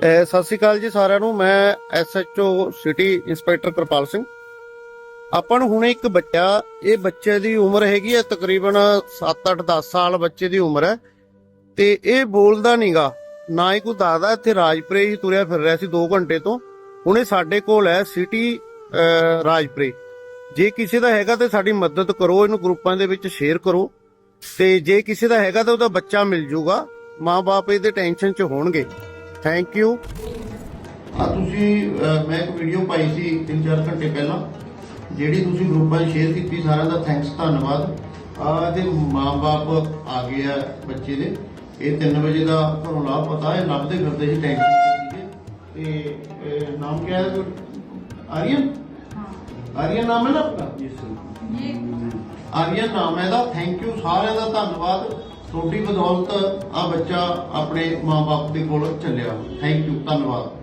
ਸਤਿ ਸ਼੍ਰੀ ਅਕਾਲ ਜੀ ਸਾਰਿਆਂ ਨੂੰ। ਮੈਂ SHO city inspector Kirpal Singh. ਆਪਾਂ ਨੂੰ ਹੁਣ ਇੱਕ ਬੱਚਾ, ਇਹ ਬੱਚੇ ਦੀ ਉਮਰ ਹੈਗੀ ਹੈ ਤਕਰੀਬਨ 7-8 10 ਸਾਲ ਬੱਚੇ ਦੀ ਉਮਰ ਹੈ। ਤੇ ਇਹ ਬੋਲਦਾ ਨਹੀਂਗਾ ਨਾ ਹੀ ਕੋਈ ਦਾਦਾ ਇੱਥੇ ਰਾਜਪੁਰੇ ਹੀ ਤੁਰਿਆ ਫਿਰ ਰਿਹਾ ਸੀ 2 ਘੰਟੇ ਤੋਂ। ਹੁਣ ਇਹ ਸਾਡੇ ਕੋਲ ਹੈ ਸਿਟੀ ਰਾਜਪੁਰੇ। ਜੇ ਕਿਸੇ ਦਾ ਹੈਗਾ ਤੇ ਸਾਡੀ ਮਦਦ ਕਰੋ, ਇਹਨੂੰ ਗਰੁੱਪਾਂ ਦੇ ਵਿੱਚ ਸ਼ੇਅਰ ਕਰੋ। ਤੇ ਜੇ ਕਿਸੇ ਦਾ ਹੈਗਾ ਤਾਂ ਉਹਦਾ ਬੱਚਾ ਮਿਲ ਜੂਗਾ। ਮਾਪੇ ਇਹਦੇ ਟੈਨਸ਼ਨ 'ਚ ਹੋਣਗੇ। ਥੈਂਕ ਯੂ ਆ ਤੁਸੀਂ ਅਹ, ਮੈਂ ਇੱਕ ਵੀਡੀਓ ਪਾਈ ਸੀ 3-4 ਘੰਟੇ ਪਹਿਲਾਂ ਜਿਹੜੀ ਤੁਸੀਂ ਗਰੁੱਪਾਂ 'ਚ ਸ਼ੇਅਰ ਕੀਤੀ ਸਾਰਿਆਂ ਦਾ ਥੈਂਕਸ ਧੰਨਵਾਦ। ਆ ਇਹਦੇ ਮਾਪੇ ਆ ਗਏ ਆ ਬੱਚੇ ਦੇ। ਇਹ 3 ਵਜੇ ਦਾ ਘਰੋਂ ਲਾਭ ਪਤਾ ਹੈ ਲੱਭਦੇ ਫਿਰਦੇ ਸੀ ਸੀਗੇ। ਤੇ ਅਹ, ਨਾਮ ਕੀ ਹੈ? ਆਰੀਅਨ? ਆਰੀਅਨ ਨਾਮ ਹੈ ਨਾ ਆਪਣਾ? ਆਰੀਅਨ ਨਾਮ ਹੈ ਦਾ ਥੈਂਕ ਯੂ ਸਾਰਿਆਂ ਦਾ ਧੰਨਵਾਦ। ਤੁਹਾਡੀ ਬਦੌਲਤ ਆ ਬੱਚਾ ਆਪਣੇ ਮਾਪੇ ਦੇ ਕੋਲ ਚੱਲਿਆ। ਥੈਂਕ ਯੂ ਧੰਨਵਾਦ।